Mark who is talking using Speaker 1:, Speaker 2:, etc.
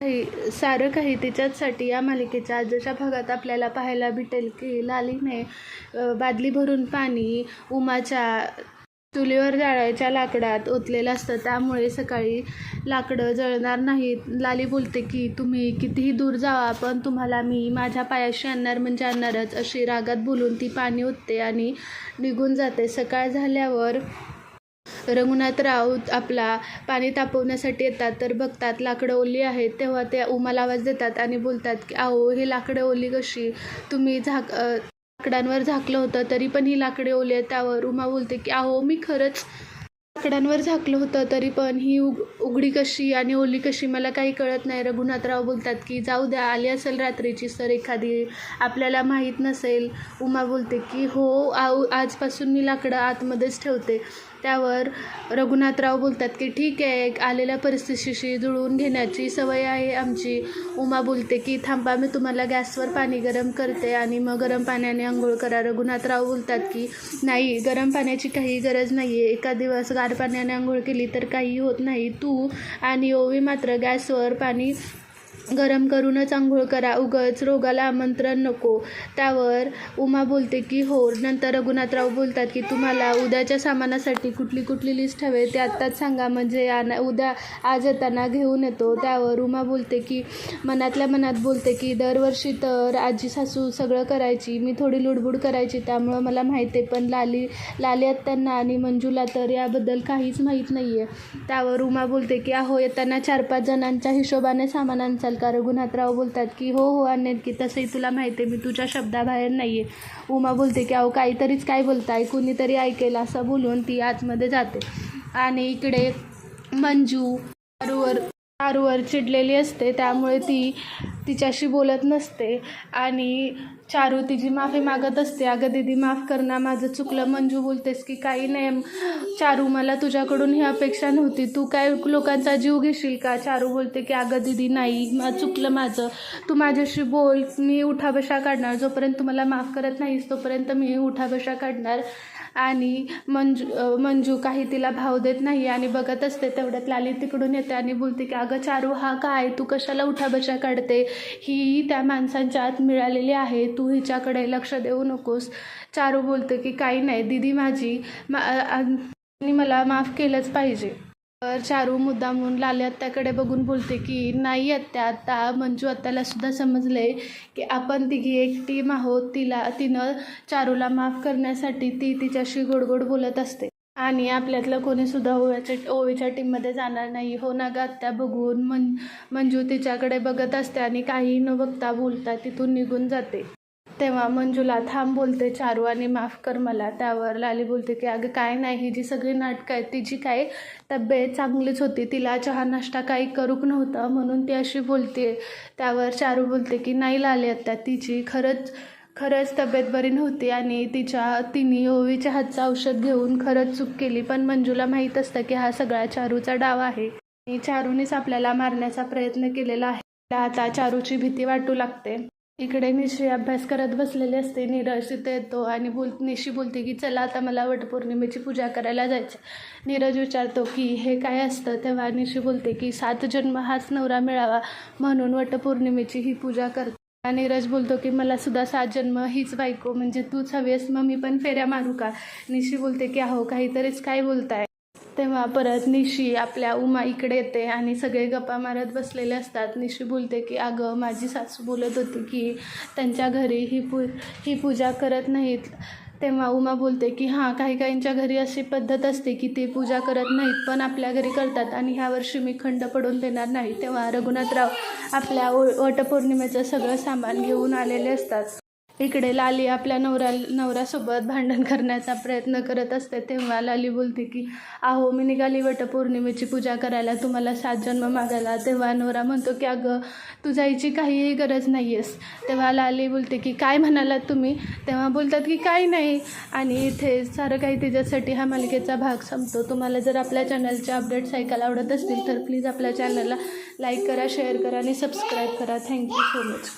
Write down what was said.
Speaker 1: काही सारं काही तिच्याचसाठी या मालिकेच्या आजच्या भागात आपल्याला पाहायला भेटेल की लालीने बादली भरून पाणी उमाच्या चुलीवर जाळायच्या लाकडात ओतलेलं असतं. त्यामुळे सकाळी लाकडं जळणार नाहीत. लाली बोलते की तुम्ही कितीही दूर जावा पण तुम्हाला मी माझ्या पायाशी आणणार म्हणजे आणणारच. अशी रागात बोलून ती पाणी ओतते आणि निघून जाते. सकाळ झाल्यावर रघुनाथराव आपला पाणी तापवण्यासाठी येतात तर बघतात लाकडं ओली आहेत तेव्हा ते उमाला आवाज देतात आणि बोलतात की अहो हे लाकडं ओली कशी? तुम्ही झाक लाकडांवर झाकलं होतं तरी पण ही लाकडे ओली आहेत. त्यावर उमा बोलते की अहो मी खरंच लाकडांवर झाकलं होतं तरी पण ही उग उघडी कशी आणि ओली कशी मला काही कळत नाही. रघुनाथराव बोलतात की जाऊ द्या आली असेल रात्रीची सर एखादी आपल्याला माहीत नसेल. उमा बोलते की हो आऊ आजपासून मी लाकडं आतमध्येच ठेवते. त्यावर रघुनाथराव बोलतात की ठीक आहे आलेल्या परिस्थितीशी जुळवून घेण्याची सवय आहे आमची. उमा बोलते की थांबा मी तुम्हाला गॅसवर पाणी गरम करते आणि मग गरम पाण्याने आंघोळ करा. रघुनाथराव बोलतात की नाही गरम पाण्याची काही गरज नाही आहे एका दिवस गार पाण्याने आंघोळ केली तर काही होत नाही. तू आणि ओवी मात्र गॅसवर पाणी गरम करूनच आंघोळ करा. उगाच रोगाला आमंत्रण नको. त्यावर उमा बोलते की हो. नंतर रघुनाथराव बोलतात की तुम्हाला उद्याच्या सामानासाठी कुठली कुठली लिस्ट हवे ते आत्ताच सांगा. म्हणजे आणा उद्या आज येताना घेऊन येतो. त्यावर उमा बोलते की मनातल्या मनात बोलते की दरवर्षी तर आजी सासू सगळं करायची. मी थोडी लुडबुड करायची त्यामुळं मला माहिती आहे पण लाली लाली आत्यांना आणि मंजूला तर याबद्दल काहीच माहीत नाही आहे त्यावर उमा बोलते की अहो येताना चार पाच जणांच्या हिशोबाने सामान आणचाल का रघुनाथराव बोलतात की हो हो आणेन की तसंही तुला माहिती आहे मी तुझ्या शब्दाबाहेर नाही आहे उमा बोलते की अहो काहीतरीच काय बोलताय कुणीतरी ऐकेल असं बोलून ती आतमध्ये जाते. आणि इकडे मंजू दारूवर दारूवर चिडलेली असते त्यामुळे ती तिच्याशी बोलत नसते. आणि चारू तिची माफी मागत असते. अगं दीदी माफ कर ना माझं चुकलं. मंजू बोलतेस की काही नाही. चारू मला तुझ्याकडून ही अपेक्षा नव्हती. तू काय लोकांचा जीव घेशील का? चारू बोलते की अगं दीदी नाही. मा चुकलं माझं. तू माझ्याशी बोल. मी उठाबशा काढणार. जोपर्यंत तू मला माफ करत नाहीस तोपर्यंत मी उठाबशा काढणार. आणि मंजू मंजू काही तिला भाव देत नाही आणि बघत असते तेवढ्यात लाली तिकडून येते आणि बोलते की अगं चारू हा काय? तू कशाला उठाबशा काढते? ही त्या माणसांच्या आत मिळालेली आहे. तू हिच्याकडे लक्ष देऊ नकोस. चारू बोलते की काही नाही दिदी माझी मा आणि मला माफ केलंच पाहिजे. तर चारू मुद्दा म्हणून लाली आत्याकडे बघून बोलते की नाही आत्या आता मंजू आत्याला सुद्धा समजले की आपण तिघी एक टीम आहोत. तिला तिनं चारूला माफ करण्यासाठी ती तिच्याशी गोडगोड बोलत असते. आणि आपल्यातलं कोणीसुद्धा ओव्याच्या ओवीच्या टीममध्ये जाणार नाही. हो ना ग आत्या बघून मन मंजू तिच्याकडे बघत असते आणि काही न बघता बोलता तिथून निघून जाते. तेव्हा मंजूला थांब बोलते चारू आणि माफ कर मला. त्यावर लाली बोलते की अगं काय नाही. ही जी सगळी नाटकं आहेत तिची काय तब्येत चांगलीच होती. तिला चहा नाश्ता काही करूक नव्हतं म्हणून ती अशी बोलते. त्यावर चारू बोलते की नाही लाली आत्ता तिची खरंच खरंच तब्येत बरी नव्हती आणि तिच्या तिने ओवीच्या हातचं औषध घेऊन खरंच चूक केली. पण मंजूला माहीत असतं की हा सगळा चारूचा डाव आहे. आणि चारूनेच आपल्याला मारण्याचा प्रयत्न केलेला आहे. आता चारूची भीती वाटू लागते. इकडे निशी अभ्यास करत बसलेली असते नीरज तिथे येतो आणि बोल निशी बोलते की चला आता मला वटपौर्णिमेची पूजा करायला जायचं नीरज विचारतो की हे काय असतं? तेव्हा निशी बोलते की सात जन्म हाच नवरा मिळावा म्हणून वटपौर्णिमेची ही पूजा करते. नीरज बोलतो की मला सुद्धा सात जन्म हीच बायको म्हणजे तूच हवी आहेस मग मी पण फेऱ्या मारू का? निशी बोलते की अहो काहीतरीच काय बोलताय? तेव्हा परत निशी आपल्या उमा इकडे येते आणि सगळे गप्पा मारत बसलेले असतात. निशी बोलते की अगं माझी सासू बोलत होती की त्यांच्या घरी ही पू ही पूजा करत नाहीत. तेव्हा उमा बोलते की हां काही काहींच्या घरी अशी पद्धत असते की ते पूजा करत नाहीत पण आपल्या घरी करतात आणि ह्या वर्षी मी खंड पडून देणार नाही. तेव्हा रघुनाथराव आपल्या ओ वटपौर्णिमेचं सगळं सामान घेऊन आलेले असतात. इकडे लाली आपल्या नवऱ्या नवऱ्यासोबत भांडण करण्याचा प्रयत्न करत असते तेव्हा लाली बोलते की अहो मी निघाली वटपौर्णिमेची पूजा करायला तुम्हाला सात जन्म मागायला. तेव्हा नवरा म्हणतो की अगं तू जायची काहीही गरज नाही आहेस तेव्हा लाली बोलते की काय म्हणालात तुम्ही? तेव्हा बोलतात की काही नाही. आणि इथे सारं काही तिच्यासाठी हा मालिकेचा भाग संपतो. तुम्हाला जर आपल्या चॅनलचे अपडेट्स ऐकायला आवडत असतील तर प्लीज आपल्या चॅनलला लाईक करा शेअर करा आणि सबस्क्राईब करा. Thank you so much.